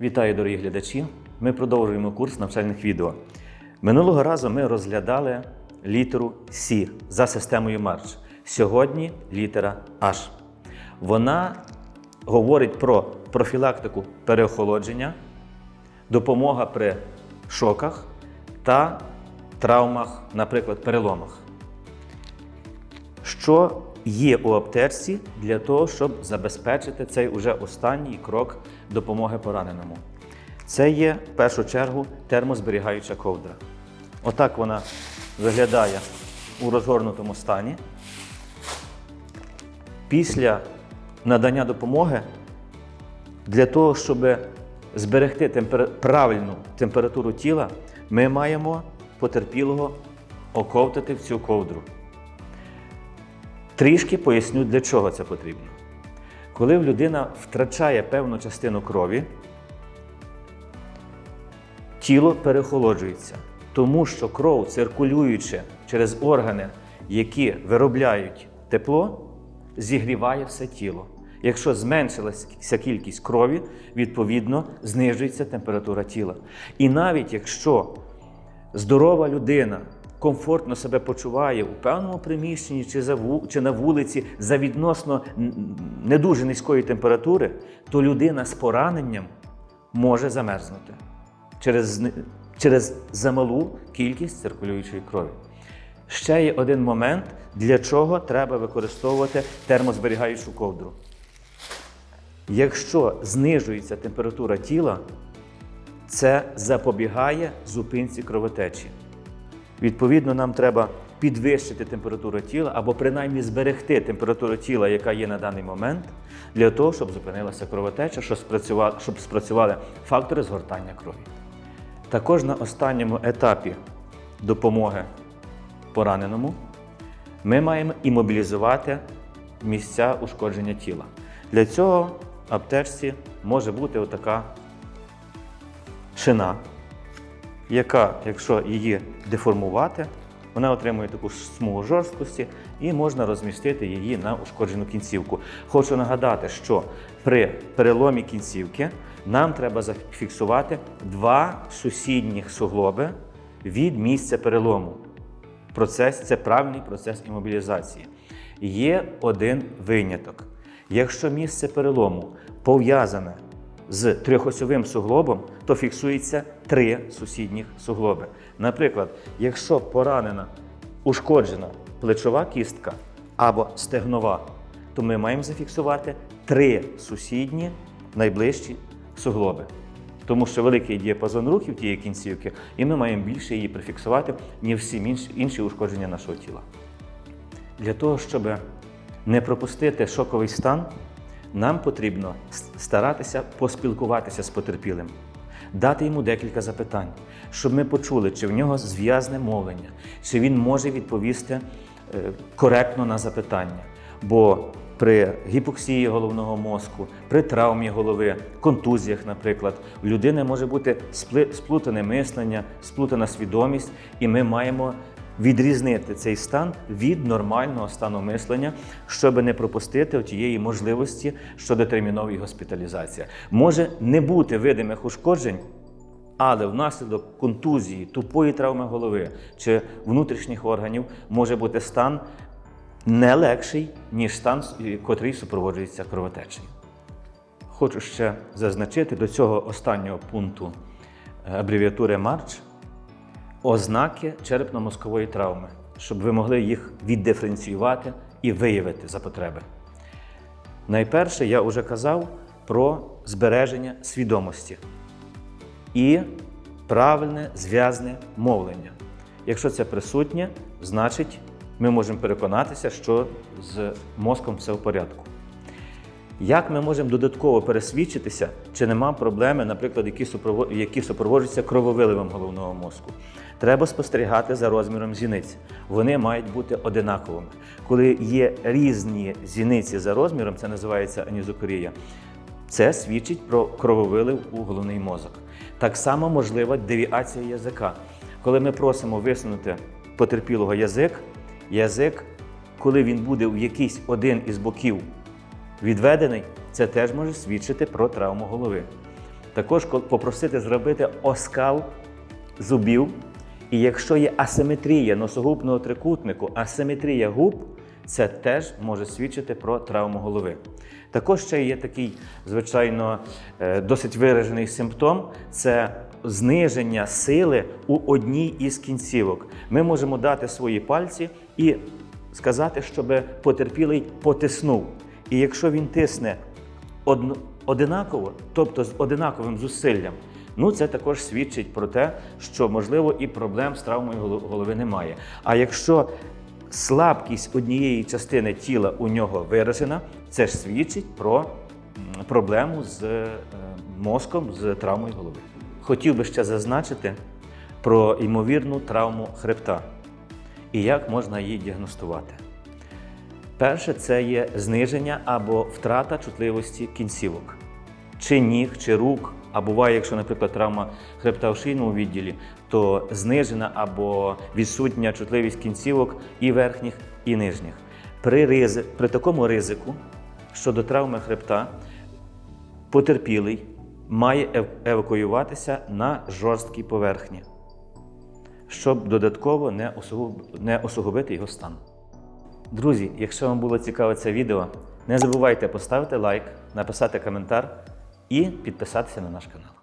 Вітаю, дорогі глядачі! Ми продовжуємо курс навчальних відео. Минулого разу ми розглядали літеру С за системою Марч. Сьогодні літера H. Вона говорить про профілактику переохолодження, допомога при шоках та травмах, наприклад, переломах. Що є у аптечці для того, щоб забезпечити цей уже останній крок допомоги пораненому? Це є в першу чергу термозберігаюча ковдра. Отак вона виглядає у розгорнутому стані. Після надання допомоги для того, щоб зберегти темпер- правильну температуру тіла, ми маємо потерпілого оковтати в цю ковдру. Трішки поясню, для чого це потрібно. Коли людина втрачає певну частину крові, тіло перехолоджується, тому що кров, циркулюючи через органи, які виробляють тепло, зігріває все тіло. Якщо зменшилася кількість крові, відповідно знижується температура тіла. І навіть якщо здорова людина комфортно себе почуває у певному приміщенні чи, за чи на вулиці за відносно не дуже низької температури, то людина з пораненням може замерзнути через, через замалу кількість циркулюючої крові. Ще є один момент, для чого треба використовувати термозберігаючу ковдру. Якщо знижується температура тіла, це запобігає зупинці кровотечі. Відповідно, нам треба підвищити температуру тіла або принаймні зберегти температуру тіла, яка є на даний момент, для того, щоб зупинилася кровотеча, щоб спрацювали, щоб спрацювали фактори згортання крові. Також на останньому етапі допомоги пораненому ми маємо імобілізувати місця ушкодження тіла. Для цього аптечці може бути отака шина, яка, якщо її деформувати, вона отримує таку смугу жорсткості і можна розмістити її на ушкоджену кінцівку. Хочу нагадати, що при переломі кінцівки нам треба зафіксувати два сусідніх суглоби від місця перелому. Процес це правильний процес імобілізації. Є один виняток. Якщо місце перелому пов'язане з трьохосьовим суглобом, то фіксується три сусідніх суглоби. Наприклад, якщо поранена ушкоджена плечова кістка або стегнова, то ми маємо зафіксувати три сусідні найближчі суглоби. Тому що великий діапазон рухів тієї кінцівки, і ми маємо більше її прифіксувати, ніж всі інші- інші ушкодження нашого тіла. Для того, щоб не пропустити шоковий стан, нам потрібно старатися поспілкуватися з потерпілим, дати йому декілька запитань, щоб ми почули, чи в нього зв'язне мовлення, чи він може відповісти е, коректно на запитання. Бо при гіпоксії головного мозку, при травмі голови, контузіях, наприклад, у людини може бути сплутане мислення, сплутана свідомість, і ми маємо відрізнити цей стан від нормального стану мислення, щоб не пропустити тієї можливості щодо термінової госпіталізації. Може не бути видимих ушкоджень, але внаслідок контузії, тупої травми голови чи внутрішніх органів може бути стан не легший, ніж стан, котрий супроводжується кровотечею. Хочу ще зазначити до цього останнього пункту е, абревіатури Марч ознаки черепно-мозкової травми, щоб ви могли їх віддиференціювати і виявити за потреби. Найперше, я вже казав про збереження свідомості і правильне зв'язне мовлення. Якщо це присутнє, значить ми можемо переконатися, що з мозком все в порядку. Як ми можемо додатково пересвідчитися, чи нема проблеми, наприклад, які, супроводжуються крововиливом головного мозку? Треба спостерігати за розміром зіниць. Вони мають бути одинаковими. Коли є різні зіниці за розміром, це називається анізокорія. Це свідчить про крововилив у головний мозок. Так само можлива девіація язика. Коли ми просимо висунути потерпілого язик, язик, коли він буде в якийсь один із боків відведений, це теж може свідчити про травму голови. також попросити зробити оскал зубів. І якщо є асиметрія носогубного трикутнику, асиметрія губ, це теж може свідчити про травму голови. Також ще є такий, звичайно, е, досить виражений симптом це зниження сили у одній із кінцівок. Ми можемо дати свої пальці і сказати, щоб потерпілий потиснув. І якщо він тисне одинаково, тобто з одинаковим зусиллям, ну це також свідчить про те, що можливо і проблем з травмою голови немає. А якщо слабкість однієї частини тіла у нього виражена, це ж свідчить про проблему з е, мозком, з травмою голови. Хотів би ще зазначити про ймовірну травму хребта і як можна її діагностувати. Перше це є зниження або втрата чутливості кінцівок, чи ніг, чи рук. А буває, якщо, наприклад, травма хребта в шийному відділі, то знижена або відсутня чутливість кінцівок і верхніх, і нижніх. При, ризи, при такому ризику щодо травми хребта потерпілий має ев- евакуюватися на жорсткій поверхні, щоб додатково не, осугуб... не осугубити його стан. Друзі, якщо вам було цікаве це відео, не забувайте поставити лайк, написати коментар і підписатися на наш канал.